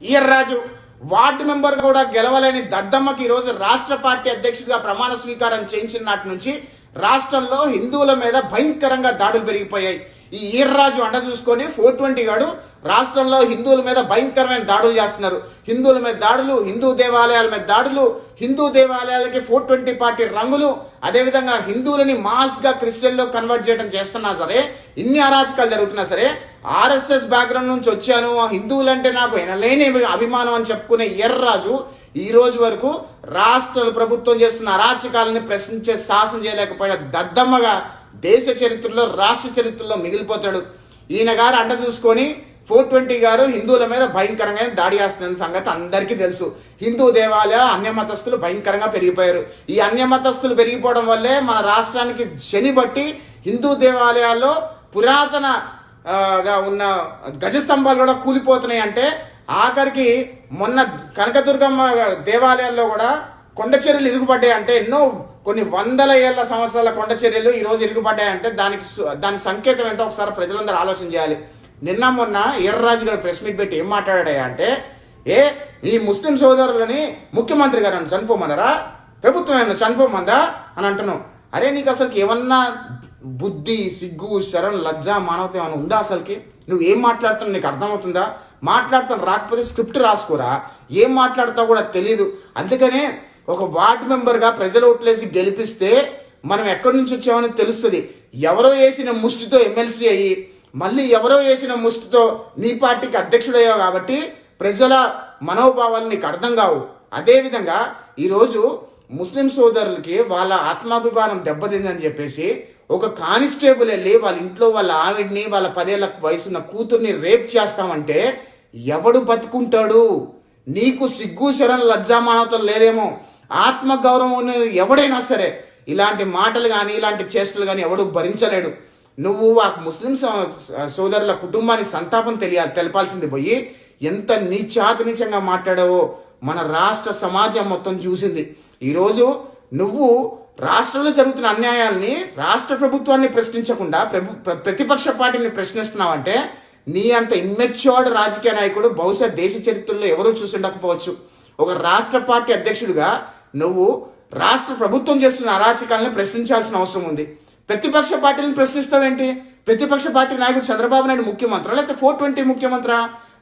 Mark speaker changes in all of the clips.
Speaker 1: ఈర్రాజు ward member కూడా గెలవలేని దద్దమ్మకి ఈరోజు రాష్ట్ర పార్టీ అధ్యక్షుడిగా ప్రమాణ స్వీకారం చేయించిన నాటి నుంచి రాష్ట్రంలో హిందువుల మీద భయంకరంగా దాడులు పెరిగిపోయాయి. ఈ ఈర్రాజు అండ చూసుకొని ఫోర్ ట్వంటీ గాడు రాష్ట్రంలో హిందువుల మీద భయంకరమైన దాడులు చేస్తున్నారు. హిందువుల మీద దాడులు హిందూ దేవాలయాల మీద దాడులు హిందూ దేవాలయాలకి ఫోర్ ట్వంటీ పార్టీ రంగులు అదేవిధంగా హిందువులని మాస్గా క్రిస్టియన్లో కన్వర్ట్ చేయడం చేస్తున్నా సరే ఇన్ని అరాచకాలు జరుగుతున్నా సరే ఆర్ఎస్ఎస్ బ్యాక్గ్రౌండ్ నుంచి వచ్చాను హిందువులంటే నాకు ఎనలేని అభిమానం అని చెప్పుకునే ఎర్రరాజు ఈ రోజు వరకు రాష్ట్ర ప్రభుత్వం చేస్తున్న అరాచకాలని ప్రశ్నించే సాహసం చేయలేకపోయిన దద్దమ్మగా దేశ చరిత్రలో రాష్ట్ర చరిత్రలో మిగిలిపోతాడు. ఈయన గారు అండ చూసుకొని ఫోర్ ట్వంటీ గారు హిందువుల మీద భయంకరంగా దాడి చేస్తున్న సంగతి అందరికీ తెలుసు. హిందూ దేవాలయ అన్యమతస్తులు భయంకరంగా పెరిగిపోయారు. ఈ అన్యమతస్తులు పెరిగిపోవడం వల్లే మన రాష్ట్రానికి శని బట్టి హిందూ దేవాలయాల్లో పురాతన గా ఉన్న గజస్తంభాలు కూడా కూలిపోతున్నాయి అంటే ఆఖరికి మొన్న కనకదుర్గమ్మ దేవాలయాల్లో కూడా కొండ చర్యలు ఇరుగుపడ్డాయి అంటే ఎన్నో కొన్ని వందల ఏళ్ళ సంవత్సరాల కొండ చర్యలు ఈరోజు ఇరుగుపడ్డాయి అంటే దానికి దాని సంకేతం ఏంటో ఒకసారి ప్రజలందరూ ఆలోచన చేయాలి. నిన్న మొన్న ఎర్రరాజు గారు ప్రెస్ మీట్ పెట్టి ఏం మాట్లాడాడా అంటే ఏ ఈ ముస్లిం సోదరులని ముఖ్యమంత్రి గారు నన్ను చనిపోమన్నారా? ప్రభుత్వం ఏమన్నా చనిపోమందా? అని అంటున్నావు. అరే నీకు అసలుకి ఏమన్నా బుద్ధి సిగ్గు శరణ్ లజ్జ మానవత ఏమైనా ఉందా అసలుకి? నువ్వు ఏం మాట్లాడుతున్నావు? నీకు అర్థమవుతుందా? మాట్లాడుతాను రాకపోతే స్క్రిప్ట్ రాసుకోరా? ఏం మాట్లాడతావు కూడా తెలియదు అందుకనే ఒక వార్డు మెంబర్గా ప్రజలు ఓట్లేసి గెలిపిస్తే మనం ఎక్కడి నుంచి వచ్చామని తెలుస్తుంది. ఎవరో వేసిన ముష్టితో ఎమ్మెల్సీ అయ్యి మళ్ళీ ఎవరో వేసిన ముష్టితో నీ పార్టీకి అధ్యక్షుడయ్యావు కాబట్టి ప్రజల మనోభావాలు నీకు అర్థం కావు. అదేవిధంగా ఈరోజు ముస్లిం సోదరులకి వాళ్ళ ఆత్మాభిమానం దెబ్బతిందని చెప్పేసి ఒక కానిస్టేబుల్ వెళ్ళి వాళ్ళ ఇంట్లో వాళ్ళ ఆవిడ్ని వాళ్ళ పదేళ్ళ వయసున్న కూతుర్ని రేప్ చేస్తామంటే ఎవడు బతుకుంటాడు? నీకు సిగ్గు శరణ లజ్జామానతం లేదేమో. ఆత్మగౌరవం ఎవడైనా సరే ఇలాంటి మాటలు కానీ ఇలాంటి చేష్టలు కానీ ఎవడు భరించలేడు. నువ్వు ఆ ముస్లిం సోదరుల కుటుంబానికి సంతాపం తెలియాలి తెలపాల్సింది పోయి ఎంత నీచాతి నీచంగా మాట్లాడావో మన రాష్ట్ర సమాజం మొత్తం చూసింది. ఈరోజు నువ్వు రాష్ట్రంలో జరుగుతున్న అన్యాయాల్ని రాష్ట్ర ప్రభుత్వాన్ని ప్రశ్నించకుండా ప్రభు ప్ర- ప్రతిపక్ష పార్టీని ప్రశ్నిస్తున్నావంటే నీ అంత ఇమ్మెచ్యూర్డ్ రాజకీయ నాయకుడు బహుశా దేశ చరిత్రలో ఎవరూ చూసి ఉండకపోవచ్చు ఒక రాష్ట్ర పార్టీ అధ్యక్షుడిగా నువ్వు రాష్ట్ర ప్రభుత్వం చేస్తున్న అరాచకాలను ప్రశ్నించాల్సిన అవసరం ఉంది. ప్రతిపక్ష పార్టీలను ప్రశ్నిస్తావేంటి? ప్రతిపక్ష పార్టీ నాయకుడు చంద్రబాబు నాయుడు ముఖ్యమంత్రి? లేకపోతే ఫోర్ ట్వంటీ ముఖ్యమంత్రి?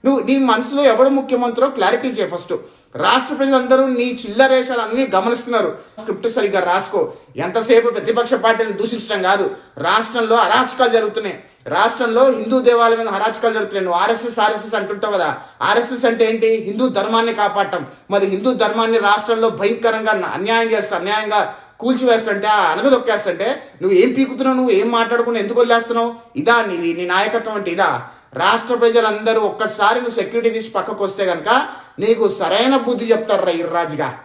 Speaker 1: నువ్వు నీ మనసులో ఎవడు ముఖ్యమంత్రో క్లారిటీ చేయ ఫస్ట్. రాష్ట్ర ప్రజలందరూ నీ చిల్లరేషాలు అన్ని గమనిస్తున్నారు. స్క్రిప్ట్ సరిగ్గా రాసుకో. ఎంతసేపు ప్రతిపక్ష పార్టీలను దూషించడం కాదు. రాష్ట్రంలో అరాచకాలు జరుగుతున్నాయి. రాష్ట్రంలో హిందూ దేవాలయం అరాచకాలు జరుగుతున్నాయి. నువ్వు ఆర్ఎస్ఎస్ ఆర్ఎస్ఎస్ అంటుంటావు కదా. ఆర్ఎస్ఎస్ అంటే ఏంటి? హిందూ ధర్మాన్ని కాపాడటం. మరి హిందూ ధర్మాన్ని రాష్ట్రంలో భయంకరంగా అన్యాయం చేస్తా అన్యాయంగా కూల్చివేస్తుంటే ఆ అనగదొక్కేస్తుంటే నువ్వు ఏం పీకుతున్నావు? నువ్వు ఏం మాట్లాడకుండా ఎందుకు వదిలేస్తున్నావు? ఇదా నీది నీ నాయకత్వం అంటే ఇదా? రాష్ట్ర ప్రజలందరూ ఒక్కసారి నువ్వు సెక్యూరిటీ తీసి పక్కకు వస్తే కనుక నీకు సరైన బుద్ధి చెప్తారు రా ఇర్రాజుగా.